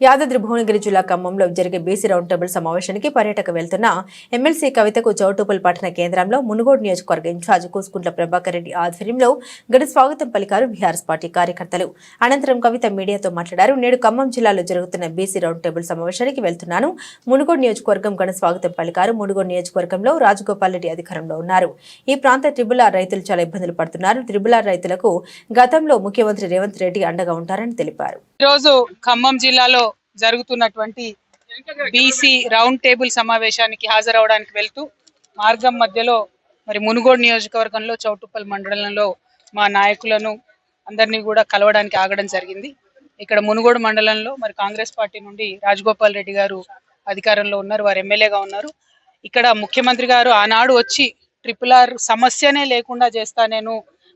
యాదాద్రి భువనగిరి జిల్లా ఖమ్మంలో జరిగే బీసీ రౌండ్ టేబుల్ సమావేశానికి పర్యటక వెళ్తున్న ఎమ్మెల్సీ కవితకు చౌటుపల్ పట్టణ కేంద్రంలో మునుగోడు నియోజకవర్గ ఇన్ఛార్జ్ కూసుకుంట్ల ప్రభాకర్ రెడ్డి ఆధ్వర్యంలో గడి స్వాగతం పలికారు బీఆర్ఎస్ పార్టీ కార్యకర్తలు. అనంతరం కవిత మీడియాతో మాట్లాడారు. నేడు ఖమ్మం జిల్లాలో జరుగుతున్న బీసీ రౌండ్ టేబుల్ సమావేశానికి వెళ్తున్నాను. మునుగోడు నియోజకవర్గం ఘన స్వాగతం పలికారు. మునుగోడు నియోజకవర్గంలో రాజగోపాల్ రెడ్డి అధికారంలో ఉన్నారు. ఈ ప్రాంత ట్రిబుల్ ఆర్ రైతులు చాలా ఇబ్బందులు పడుతున్నారు. ట్రిబుల్ ఆర్ రైతులకు గతంలో ముఖ్యమంత్రి రేవంత్ రెడ్డి అండగా ఉంటారని తెలిపారు. ఈరోజు ఖమ్మం జిల్లాలో జరుగుతున్నటువంటి బీసీ రౌండ్ టేబుల్ సమావేశానికి హాజరవడానికి వెళ్తూ మార్గం మధ్యలో మరి మునుగోడు నియోజకవర్గంలో చౌటుప్పల్ మండలంలో మా నాయకులను అందరినీ కూడా కలవడానికి ఆగడం జరిగింది. ఇక్కడ మునుగోడు మండలంలో మరి కాంగ్రెస్ పార్టీ నుండి రాజగోపాల్ రెడ్డి గారు అధికారంలో ఉన్నారు వారు ఎమ్మెల్యేగా ఉన్నారు. ఇక్కడ ముఖ్యమంత్రి గారు ఆనాడు వచ్చి ట్రిపుల్ ఆర్ సమస్యనే లేకుండా చేస్తా నేను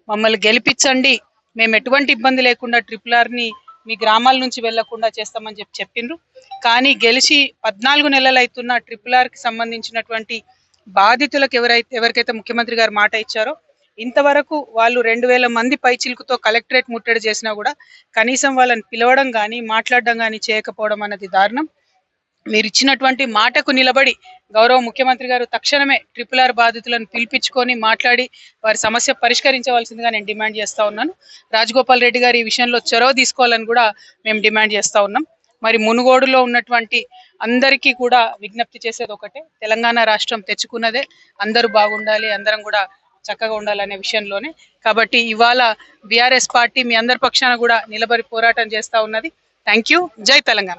మమ్మల్ని గెలిపించండి మేము ఎటువంటి ఇబ్బంది లేకుండా ట్రిపుల్ ఆర్ని మీ గ్రామాల నుంచి వెళ్ళకుండా చేస్తామని చెప్పి చెప్పిండ్రు. కానీ గెలిచి పద్నాలుగు నెలలు అవుతున్న ట్రిపుల్ ఆర్కి సంబంధించినటువంటి బాధితులకు ఎవరైతే ఎవరికైతే ముఖ్యమంత్రి గారు మాట ఇచ్చారో ఇంతవరకు వాళ్ళు రెండు వేల మంది పైచిలుకుతో కలెక్టరేట్ ముట్టడి చేసినా కూడా కనీసం వాళ్ళని పిలవడం కానీ మాట్లాడడం కానీ చేయకపోవడం అన్నది దారుణం. మీరు ఇచ్చినటువంటి మాటకు నిలబడి గౌరవ ముఖ్యమంత్రి గారు తక్షణమే ట్రిపుల్ ఆర్ బాధితులను పిలిపించుకొని మాట్లాడి వారి సమస్య పరిష్కరించవలసిందిగా నేను డిమాండ్ చేస్తూ ఉన్నాను. రాజగోపాల్ రెడ్డి గారు ఈ విషయంలో చొరవ తీసుకోవాలని కూడా మేము డిమాండ్ చేస్తూ ఉన్నాం. మరి మునుగోడులో ఉన్నటువంటి అందరికీ కూడా విజ్ఞప్తి చేసేది ఒకటే తెలంగాణ రాష్ట్రం తెచ్చుకున్నదే అందరూ బాగుండాలి అందరం కూడా చక్కగా ఉండాలనే విషయంలోనే. కాబట్టి ఇవాళ బీఆర్ఎస్ పార్టీ మీ అందరి పక్షాన కూడా నిలబడి పోరాటం చేస్తా ఉన్నది. Thank you. జై తెలంగాణ.